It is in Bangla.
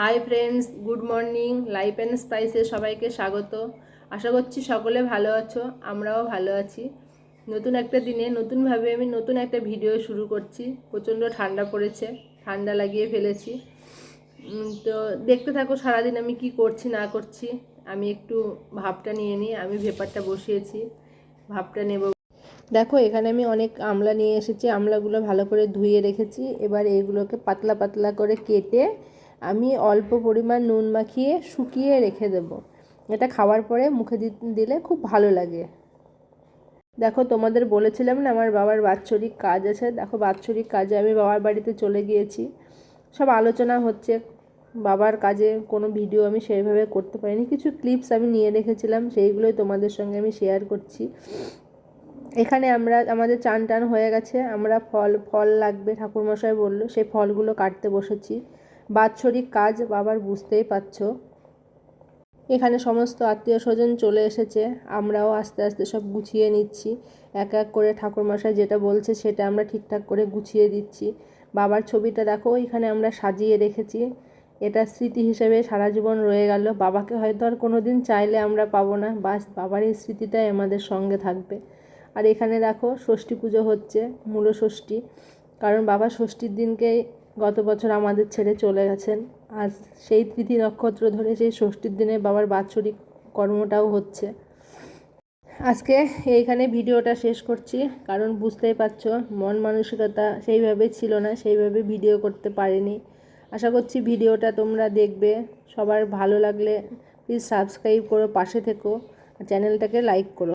Hi friends good morning life and স্পাইসে সবাইকে স্বাগত। আশা করছি সকলে ভালো আছো, আমরাও ভালো আছি। নতুন একটা দিনে, নতুনভাবে আমি নতুন একটা ভিডিও শুরু করছি। প্রচণ্ড ঠান্ডা পড়েছে, ঠান্ডা লাগিয়ে ফেলেছি। তো দেখতে থাকো সারাদিন আমি কি করছি, না করছি। আমি একটু ভাবটা নিয়ে নিই, আমি ভেপারটা বসিয়েছি ভাবটা নেব। দেখো, এখানে আমি অনেক আমলা নিয়ে এসেছি। আমলাগুলো ভালো করে ধুয়ে রেখেছি। এবার এইগুলোকে পাতলা পাতলা করে কেটে আমি অল্প পরিমাণ নুন মাখিয়ে শুকিয়ে রেখে দেব। এটা খাওয়ার পরে মুখে দিলে খুব ভালো লাগে। দেখো, তোমাদের বলেছিলাম না, আমার বাবার বাৎসরিক কাজ আছে। দেখো, বাৎসরিক কাজে আমি বাবার বাড়িতে চলে গিয়েছি। সব আলোচনা হচ্ছে। বাবার কাজে কোনো ভিডিও আমি সেইভাবে করতে পারিনি। কিছু ক্লিপস আমি নিয়ে রেখেছিলাম, সেইগুলোই তোমাদের সঙ্গে আমি শেয়ার করছি। এখানে আমরা, আমাদের চান টান হয়ে গেছে। আমরা ফল ফল লাগবে, ঠাকুরমশাই বলল, সেই ফলগুলো কাটতে বসেছি। বাৎসরিক কাজ বাবার বুঝতেই পারছ। এখানে সমস্ত আত্মীয় স্বজন চলে এসেছে। আমরাও আস্তে আস্তে সব গুছিয়ে নিচ্ছি। এক এক করে ঠাকুরমশাই যেটা বলছে সেটা আমরা ঠিকঠাক করে গুছিয়ে দিচ্ছি। বাবার ছবিটা দেখো, এখানে আমরা সাজিয়ে রেখেছি। এটা স্মৃতি হিসেবে সারা জীবন রয়ে গেল। বাবাকে হয়তো আর কোনো দিন চাইলে আমরা পাবো না। বাস, বাবার এই স্মৃতিটাই আমাদের সঙ্গে থাকবে। আর এখানে দেখো, ষষ্ঠী পুজো হচ্ছে, মূল ষষ্ঠী। কারণ বাবা ষষ্ঠীর দিনকেই গত বছর আমাদের ছেড়ে চলে গেছেন। আজ সেই তিথি নক্ষত্র ধরে সেই ষষ্ঠীর দিনে বাবার বাৎসরিক কর্মটাও হচ্ছে। আজকে এইখানে ভিডিওটা শেষ করছি, কারণ বুঝতেই পারছ, মন মানসিকতা সেইভাবে ছিল না, সেইভাবে ভিডিও করতে পারিনি। আশা করছি ভিডিওটা তোমরা দেখবে। সবার ভালো লাগলে প্লিজ সাবস্ক্রাইব করো, পাশে থেকো চ্যানেলটাকে লাইক করো।